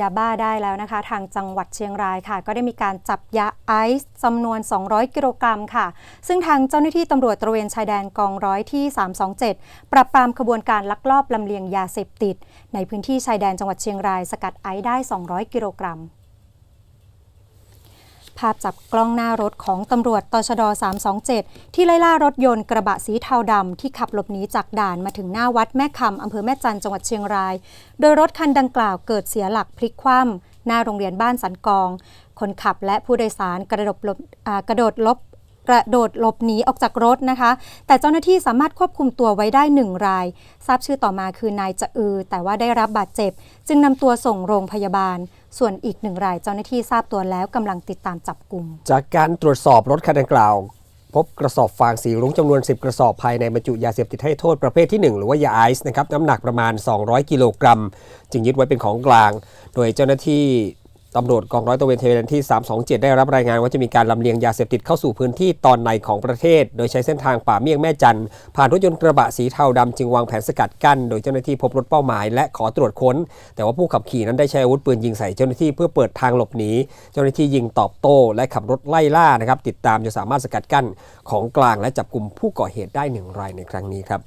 ยาบ้าได้แล้วนะคะ ทางจังหวัดเชียงรายค่ะ ก็ได้มีการจับยาไอซ์จำนวน 200 กิโลกรัมค่ะ ซึ่งทางเจ้าหน้าที่ตำรวจตระเวนชายแดนกองร้อยที่ 327 ปราบปรามขบวนการลักลอบลำเลียงยาเสพติด ในพื้นที่ชายแดนจังหวัดเชียงรายสกัดไอซ์ได้ 200 กิโลกรัม ภาพจากกล้องหน้ารถของตำรวจตชด 327 ที่ไล่ล่ารถยนต์กระบะสีเทาดำที่ขับหลบหนีจากด่านมาถึงหน้าวัดแม่คำอำเภอแม่จันจังหวัดเชียงราย โดยรถคันดังกล่าวเกิดเสียหลักพลิกคว่ำหน้าโรงเรียนบ้านสันกอง คนขับและผู้โดยสารกระโดดหลบ กระโดดหลบหลบหนีออกจากรถนะคะ แต่เจ้าหน้าที่สามารถควบคุมตัวไว้ได้หนึ่งราย ทราบชื่อต่อมาคือนายจะอือ แต่ว่าได้รับบาดเจ็บ จึงนำตัวส่งโรงพยาบาล ส่วนอีกหนึ่งรายเจ้าหน้าที่ทราบตัวแล้วกำลังติดตามจับกลุ่ม จากการตรวจสอบรถคันดังกล่าว พบกระสอบฟางสีรุ้งจำนวน 10 กระสอบภายในบรรจุยาเสพติดให้โทษประเภทที่ 1 หรือว่ายาไอซ์นะครับน้ำหนักประมาณ 200 กิโลกรัม จึงยึดไว้เป็นของกลาง โดยเจ้าหน้าที่ ตำรวจกองร้อยตระเวนชายแดนที่ 327 ได้รับรายงานว่าจะมีการลำเลียงยาเสพติดเข้าสู่พื้นที่ตอนในของประเทศ โดยใช้เส้นทางป่าเมี่ยงแม่จันทร์ผ่านรถยนต์กระบะสีเทาดำจึงวางแผนสกัดกั้น โดยเจ้าหน้าที่พบรถเป้าหมาย และขอตรวจค้น แต่ว่าผู้ขับขี่นั้นได้ใช้อาวุธปืนยิงใส่เจ้าหน้าที่เพื่อเปิดทางหลบหนี เจ้าหน้าที่ยิงตอบโต้และขับรถไล่ล่านะครับติดตามจนสามารถสกัดกั้นของกลางและจับกลุ่มผู้ก่อเหตุได้หนึ่งรายในครั้งนี้ครับ